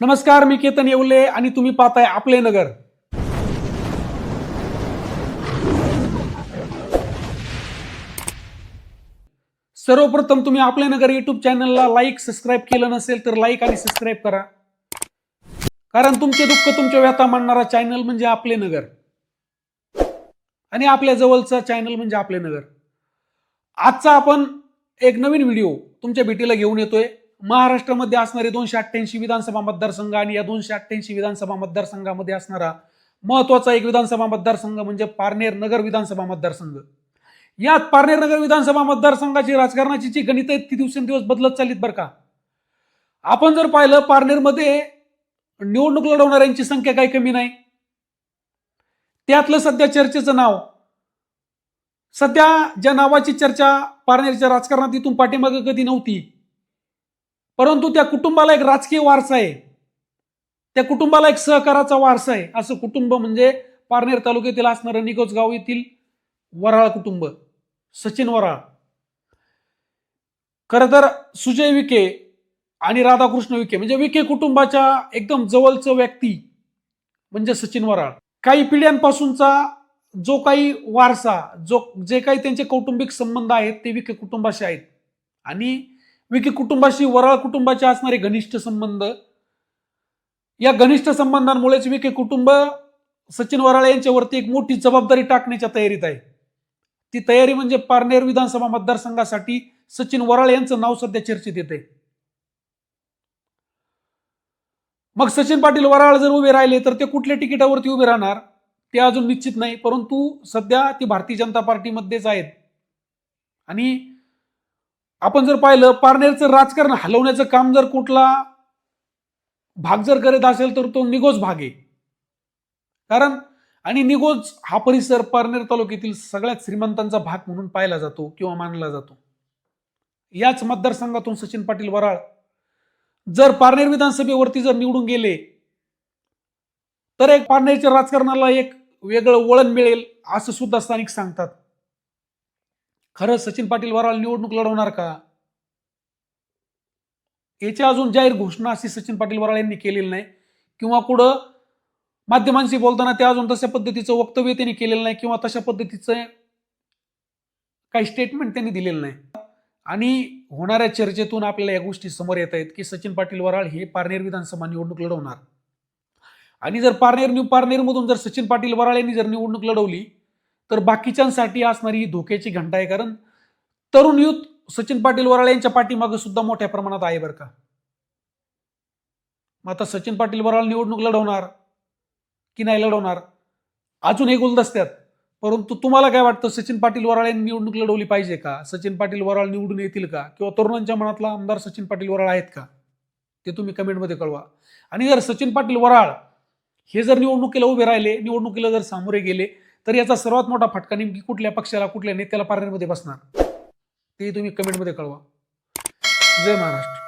नमस्कार मी केतन येवले आणि तुम्ही पाहताय आपले नगर. सर्वप्रथम तुम्ही आपले नगर युट्यूब चॅनलला लाईक सबस्क्राईब केलं नसेल तर लाईक आणि सबस्क्राईब करा. कारण तुमचे दुःख तुमच्या व्यथा मांडणारा चॅनल म्हणजे आपले नगर. आणि आपल्या जवळचा चॅनल म्हणजे आपले नगर. आजचा आपण एक नवीन व्हिडिओ तुमच्या भेटीला घेऊन येतोय. महाराष्ट्रामध्ये असणारे दोनशे अठ्ठ्याऐंशी विधानसभा मतदारसंघ आणि या दोनशे अठ्ठ्याऐंशी विधानसभा मतदारसंघामध्ये असणारा महत्त्वाचा एक विधानसभा मतदारसंघ म्हणजे पारनेर नगर विधानसभा मतदारसंघ. यात पारनेर नगर विधानसभा मतदारसंघाची राजकारणाची जी गणित आहेत ती दिवसेंदिवस बदलत चाललीत बरं का. आपण जर पाहिलं पारनेरमध्ये निवडणूक लढवणाऱ्यांची संख्या काही कमी नाही. त्यातलं सध्या चर्चेचं नाव. सध्या ज्या नावाची चर्चा पारनेरच्या राजकारणात इथून पाठीमागे कधी नव्हती. परंतु त्या कुटुंबाला एक राजकीय वारसा आहे. त्या कुटुंबाला एक सहकाराचा वारसा आहे. असं कुटुंब म्हणजे पारनेर तालुक्यातील असणारं निकोज गाव येथील वराळ कुटुंब सचिन वराळ. खरं तर सुजय विखे आणि राधाकृष्ण विखे म्हणजे विखे कुटुंबाच्या एकदम जवळचं व्यक्ती म्हणजे सचिन वराळ. काही पिढ्यांपासूनचा जो काही वारसा जो जे काही त्यांचे कौटुंबिक संबंध आहेत ते विखे कुटुंबाशी आहेत. आणि विकी कुटुंबाशी वराळ कुटुंबाचे असणारे घनिष्ठ संबंध. या घनिष्ठ संबंधांमुळेच विखे कुटुंब सचिन वराळ यांच्यावरती एक मोठी जबाबदारी टाकण्याच्या तयारीत आहे. ती तयारी म्हणजे पारनेर विधानसभा मतदारसंघासाठी सचिन वराळ यांचं नाव सध्या चर्चेत येते मग सचिन पाटील वराळ जर उभे राहिले तर ते कुठल्या तिकिटावरती उभे राहणार? ते अजून निश्चित नाही परंतु सध्या ती भारतीय जनता पार्टीमध्येच आहेत. आणि आपण जर पाहिलं पारनेरचं राजकारण हलवण्याचं काम जर कुठला भाग जर करत असेल तर तो निगोज भाग आहे. कारण आणि निगोज हा परिसर पारनेर तालुक्यातील सगळ्यात श्रीमंतांचा भाग म्हणून पाहिला जातो किंवा मानला जातो. याच मतदारसंघातून सचिन पाटील वराळ जर पारनेर विधानसभेवरती जर निवडून गेले तर एक पारनेरच्या राजकारणाला एक वेगळं वळण मिळेल असं सुद्धा स्थानिक सांगतात. खरं सचिन पाटील वराळ निवडणूक लढवणार का? याची अजून जाहीर घोषणा अशी सचिन पाटील वराळ यांनी केलेली नाही. किंवा कुठं माध्यमांशी बोलताना ते अजून तशा पद्धतीचं वक्तव्य त्यांनी केलेलं नाही किंवा तशा पद्धतीचं काही स्टेटमेंट त्यांनी दिलेलं नाही. आणि होणाऱ्या चर्चेतून आपल्याला या गोष्टी समोर येत आहेत की सचिन पाटील वराळ हे पारनेर विधानसभा निवडणूक लढवणार. आणि जर पारनेर न्यू पारनेरमधून जर सचिन पाटील वराळ यांनी जर निवडणूक लढवली तर बाकीच्यांसाठी असणारी ही धोक्याची घंटा आहे कारण तरुण युथ सचिन पाटील वराळ यांच्या पाठीमागे सुद्धा मोठ्या प्रमाणात आहे बरं का. मग आता सचिन पाटील वराळ निवडणूक लढवणार की नाही लढवणार? अजून हे गुलदस्त्यात. परंतु तुम्हाला काय वाटतं सचिन पाटील वराळ यांनी निवडणूक लढवली पाहिजे का? सचिन पाटील वराळ निवडून येतील का? किंवा तरुणांच्या मनातला आमदार सचिन पाटील वराळ आहेत का? ते तुम्ही कमेंटमध्ये कळवा. आणि जर सचिन पाटील वराळ हे जर निवडणुकीला उभे राहिले निवडणुकीला जर सामोरे गेले तर याचा सर्वात मोठा फटका नेमकी कुठल्या पक्षाला कुठल्या नेत्याला पार्लरमध्ये बसणार? ते तुम्ही कमेंटमध्ये कळवा. जय महाराष्ट्र.